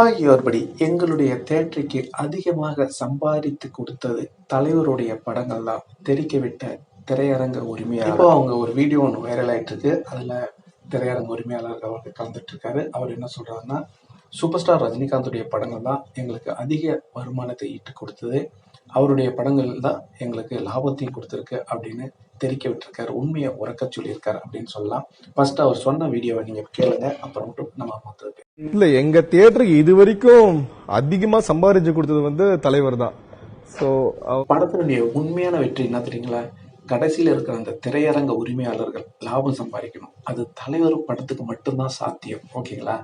ஆகியோர்படி எங்களுடைய தேட்டருக்கு அதிகமாக சம்பாதித்து கொடுத்தது தலைவருடைய படங்கள் தான் தெரிக்க விட்ட திரையரங்க உரிமையாளர். இப்போ அவங்க ஒரு வீடியோ ஒன்று வைரல் ஆயிட்டு இருக்கு அதுல திரையரங்க உரிமையாளர் அவர் கலந்துட்டு இருக்காரு அவர் என்ன சொல்றாருன்னா சூப்பர் ஸ்டார் ரஜினிகாந்துடைய படங்கள் தான் எங்களுக்கு அதிக வருமானத்தை ஈட்டு கொடுத்தது. அவருடைய படங்கள் தான் எங்களுக்கு லாபத்தையும் கொடுத்துருக்கு அப்படின்னு தெரிக்க விட்டுருக்காரு உண்மையை உறக்க சொல்லியிருக்காரு அப்படின்னு சொல்லலாம். ஃபர்ஸ்ட் அவர் சொன்ன வீடியோவை நீங்கள் கேளுங்க. அப்புறம் மட்டும் நம்ம மற்றது இல்ல எங்க தியேட்டருக்கு இது வரைக்கும் அதிகமா சம்பாதிச்சு கொடுத்தது வந்து தலைவர் தான். சோ படத்தினுடைய உண்மையான வெற்றி என்ன தெரியுங்களா? கடைசியில இருக்கிற அந்த திரையரங்க உரிமையாளர்கள் லாபம் சம்பாதிக்கணும். அது தலைவர் படத்துக்கு மட்டும்தான் சாத்தியம் ஓகேங்களா?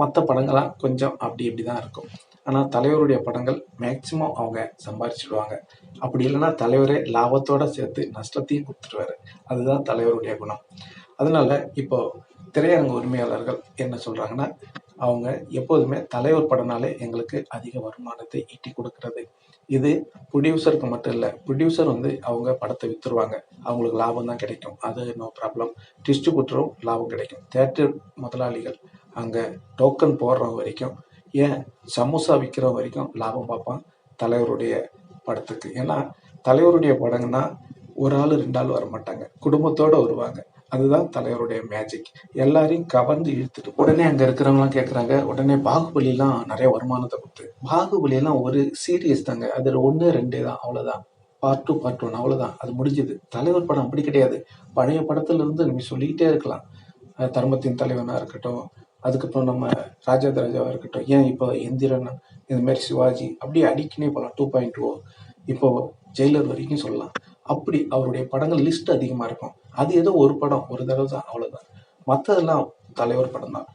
மற்ற படங்கள்லாம் கொஞ்சம் அப்படி இப்படி தான் இருக்கும். ஆனால் தலைவருடைய படங்கள் மேக்சிமம் அவங்க சம்பாரிச்சிடுவாங்க. அப்படி இல்லைன்னா தலைவரே லாபத்தோடு சேர்த்து நஷ்டத்தையும் கொடுத்துருவாரு. அதுதான் தலைவருடைய குணம். அதனால இப்போ திரையரங்க உரிமையாளர்கள் என்ன சொல்கிறாங்கன்னா அவங்க எப்போதுமே தலைவர் படம்னாலே எங்களுக்கு அதிக வருமானத்தை ஈட்டி கொடுக்கறது. இது ப்ரொடியூசருக்கு மட்டும் இல்லை ப்ரொடியூசர் வந்து அவங்க படத்தை வித்துருவாங்க. அவங்களுக்கு லாபம் தான் கிடைக்கும். அது நோ ப்ராப்ளம் டிஸ்ட்ரிபியூட்டரும் லாபம் கிடைக்கும். தேட்டர் முதலாளிகள் அங்கே டோக்கன் போடுற வரைக்கும் ஏன் சமோசா விற்கிற வரைக்கும் லாபம் பார்ப்பான் தலைவருடைய படத்துக்கு. ஏன்னா தலைவருடைய படங்கன்னா ஒரு ஆள் ரெண்டு ஆள் வர மாட்டாங்க வருவாங்க. அதுதான் தலைவருடைய மேஜிக் எல்லாரையும் கவர்ந்து இழுத்துட்டு உடனே அங்க இருக்கிறவங்களாம் கேட்குறாங்க உடனே பாகுபலிலாம் நிறைய வருமானத்தை கொடுத்து. பாகுபலியெல்லாம் ஒரு சீரியஸ் தாங்க. அதில் ஒன்று ரெண்டே தான் அவ்வளோதான் பார்ட் டூ பார்ட் ஒன் அவ்வளோதான் அது முடிஞ்சது. தலைவர் படம் அப்படி கிடையாது. பழைய படத்துலேருந்து நம்ம சொல்லிக்கிட்டே இருக்கலாம். தர்மத்தின் தலைவனாக இருக்கட்டும் அதுக்கப்புறம் நம்ம ராஜா ராஜாவா இருக்கட்டும் ஏன் இப்போ எந்திரன் இந்த மாதிரி சிவாஜி அப்படியே அடிக்கினே போகலாம் டூ பாயிண்ட் ஓ இப்போ ஜெயிலர் வரைக்கும் சொல்லலாம். அப்படி அவருடைய படங்கள் லிஸ்ட் அதிகமாக இருக்கும். அது ஏதோ ஒரு படம் ஒரு தடவை தான் அவ்வளவுதான். மற்றதெல்லாம் தலைவர் படம் தான்.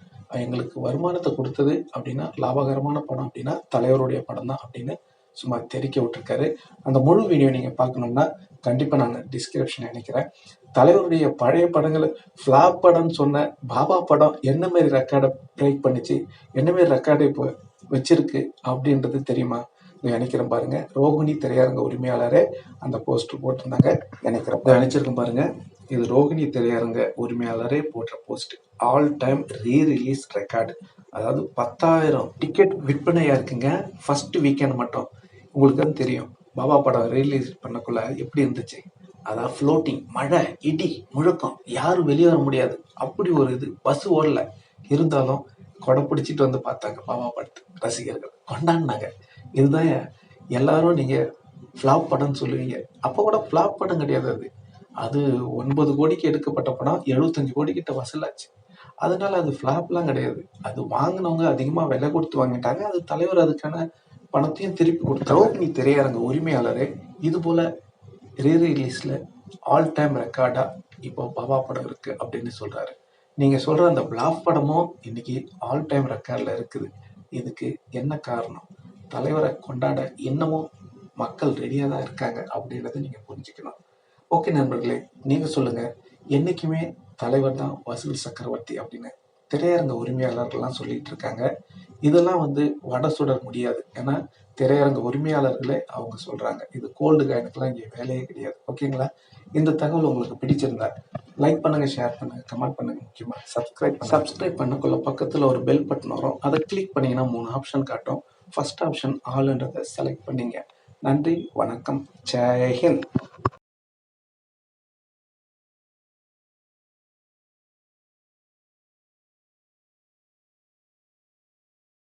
எங்களுக்கு வருமானத்தை கொடுத்தது அப்படின்னா லாபகரமான படம் அப்படின்னா தலைவருடைய படம் தான் அப்படின்னு சும்மா தெரிக்க விட்டுருக்காரு. அந்த முழு வீடியோ நீங்க பார்க்கணும்னா கண்டிப்பா நான் டிஸ்கிரிப்ஷன் நினைக்கிறேன். தலைவருடைய பழைய படங்களை ஃபிளாப் படம்னு சொன்ன பாபா படம் என்ன மாதிரி ரெக்கார்டை பிரேக் பண்ணுச்சு என்ன மாதிரி ரெக்கார்டை இப்போ வச்சிருக்கு அப்படின்றது தெரியுமா? நினைக்கிறேன் பாருங்க. ரோகிணி திரையரங்க உரிமையாளரே அந்த போஸ்டர் போட்டிருந்தாங்க. நினைக்கிறேன். நினைச்சிருக்கேன் பாருங்க. இது ரோகிணி திரையரங்க உரிமையாளரே போட்ட post. All time re release record அதாவது பத்தாயிரம் டிக்கெட் விற்பனையாக இருக்குங்க. ஃபர்ஸ்ட் வீக்கெண்ட் மட்டும். உங்களுக்கு தான் தெரியும். பாபா படம் ரிலீஸ் பண்ணக்குள்ள எப்படி இருந்துச்சு? அதான் ஃப்ளோட்டிங் மழை இடி முழக்கம். யாரும் வெளியே வர முடியாது. அப்படி ஒரு இது. பஸ் ஓடல. இருந்தாலும் கொடை பிடிச்சிட்டு வந்து பார்த்தாங்க பாபா படத்து ரசிகர்கள். கொண்டாடினாங்க. இதுதான் எல்லாரும் நீங்கள் ஃப்ளாப் படம்னு சொல்லுவீங்க. அப்போ கூட ஃப்ளாப் படம் கிடையாது அது. அது ஒன்பது கோடிக்கு எடுக்கப்பட்ட படம் எழுபத்தஞ்சு கோடி கிட்ட வசூலாச்சு. அதனால அது ஃப்ளாப்லாம் கிடையாது. அது வாங்கினவங்க அதிகமாக விலை கொடுத்து வாங்கிட்டாங்க. அது தலைவர் அதுக்கான பணத்தையும் திருப்பி கொடுத்தாரு. ரோகிணி திரையரங்க உரிமையாளரே இது போல ரீ ரிலீஸ்ல ஆல் டைம் ரெக்கார்டா இப்போ பாபா படம் இருக்கு அப்படின்னு சொல்றாரு. நீங்க சொல்ற அந்த பிளாப் படமும் இன்னைக்கு ஆல் டைம் ரெக்கார்டில் இருக்குது. இதுக்கு என்ன காரணம்? தலைவரை கொண்டாட இன்னமும் மக்கள் ரெடியாக தான் இருக்காங்க அப்படின்றத நீங்க புரிஞ்சுக்கணும். ஓகே நண்பர்களே நீங்கள் சொல்லுங்கள் என்றைக்குமே தலைவர் தான் வசூல் சக்கரவர்த்தி அப்படின்னு திரையரங்க உரிமையாளர்கள்லாம் சொல்லிட்டு இருக்காங்க. இதெல்லாம் வந்து வட சுட முடியாது. ஏன்னா திரையரங்க உரிமையாளர்களே அவங்க சொல்றாங்க. இது கோல்டு காயினுக்குலாம் இங்கே வேலையே கிடையாது. ஓகேங்களா? இந்த தகவல் உங்களுக்கு பிடிச்சிருந்தா லைக் பண்ணுங்க ஷேர் பண்ணுங்க கமெண்ட் பண்ணுங்க முக்கியமா. சப்ஸ்கிரைப் சப்ஸ்கிரைப் பண்ணக்குள்ள பக்கத்தில் ஒரு பெல் பட்டன் வரும். அதை கிளிக் பண்ணீங்கன்னா மூணு ஆப்ஷன் காட்டும். ஃபர்ஸ்ட் ஆப்ஷன் ஆல்ன்றதை செலக்ட் பண்ணிங்க. நன்றி வணக்கம். ஜெய்ஹிந்த்